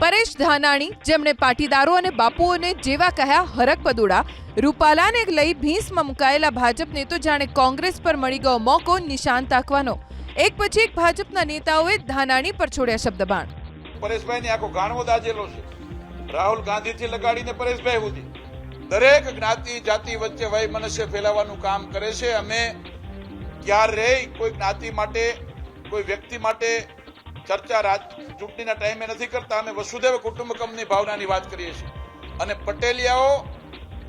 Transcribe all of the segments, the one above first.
પરેશ ધાનાણી, જેમણે પાટીદારો અને બાપુઓને જેવા કહ્યા હરક પદુડા, રૂપાલાને લઈ ભીંસમાં મુકાયેલા ભાજપને તો જાણે કોંગ્રેસ પર મળી ગયો મોકો નિશાન તાકવાનો. એક પછી એક ભાજપના નેતાઓએ ધાનાણી પર છોડ્યા શબ્દબાણ. પરેશભાઈ ની આખો ગાણવો દાજેલો છે. રાહુલ ગાંધી થી લગાડીને પરેશભાઈ સુધી. દરેક જ્ઞાતિ, જાતિ વચ્ચે વય મનુષ્ય ફેલાવવાનું કામ કરે છે. અમે ક્યારેય કોઈ જ્ઞાતિ માટે, કોઈ વ્યક્તિ માટે ચર્ચા રાજ ચૂંટણીના ટાઈમે નથી કરતા અમે વસુદેવ કુટુંબકમની ભાવનાની વાત કરીએ છીએ. અને પટેલિયાઓ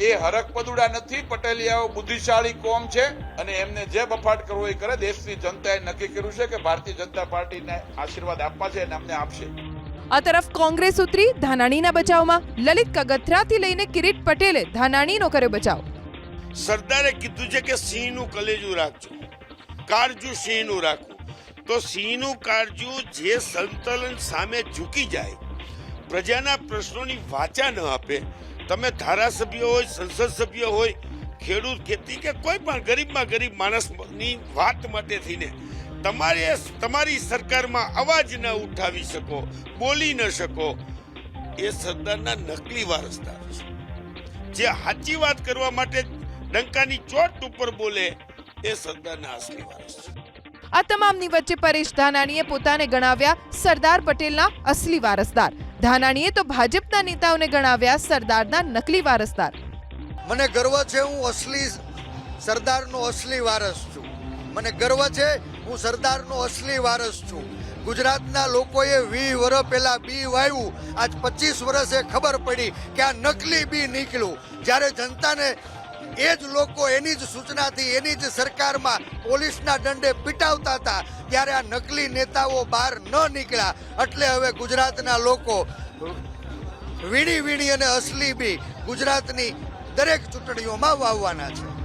એ હરક પદુડા નથી પટેલિયાઓ બુદ્ધિશાળી કોમ છે અને એમને જે બફાટ કરવો એ કરે દેશની જનતાએ નક્કી કર્યું છે કે ભારતીય જનતા પાર્ટીને આશીર્વાદ આપવા છે અને અમને આપશે. આ તરફ કોંગ્રેસ ઉતરી ધાનાણીના બચાવમાં લલિત કગથરાથી લઈને કિરીટ પટેલે ધાનાણીનો કર્યો બચાવ. સરદારે કીધું છે કે સિંહનું કલેજું રાખજો. કાળજું સિંહનું રાખવું તો સિંહનું કાળજું જે સંતલન સામે ઝૂકી જાય, પ્રજાના પ્રશ્નોની વાચા ન આપે, તમે ધારાસભ્ય હોય, સંસદ સભ્ય હોય, ખેડૂત ખેતી કે કોઈ પણ ગરીબમાં ગરીબ માણસની વાત માટે થઈને તમારે તમારી સરકારમાં અવાજ ન ઉઠાવી શકો, બોલી ન શકો, એ સરદારના નકલી વારસદાર છે. જે સાચી વાત કરવા માટે ડંકાની ચોટ ઉપર બોલે, એ સરદારના અસલી વારસ છે. આ તમામની વચ્ચે પરેશ ધાનાણીએ પોતાને ગણાવ્યા સરદાર પટેલના અસલી વારસદાર. ધાનાણીએ તો ભાજપના નેતાઓને ગણાવ્યા સરદારના નકલી વારસદાર. મને ગર્વ છે હું અસલી સરદારનો અસલી વારસ છું. મને ગર્વ છે હું સરદારનો અસલી વારસ છું. ગુજરાતના લોકોએ વી વર્ષ પહેલા બી વાવ્યું આજ પચીસ વર્ષે ખબર પડી કે આ નકલી બી નીકળ્યું. જ્યારે જનતાને એ જ લોકો એની જ સૂચનાથી, એની જ સરકારમાં પોલીસના દંડે પીટાવતા હતા ત્યારે આ નકલી નેતાઓ બહાર ન નીકળ્યા. એટલે હવે ગુજરાતના લોકો વીણી વીણી અને અસલી બી ગુજરાતની દરેક ચૂંટણીઓમાં વાવવાના છે.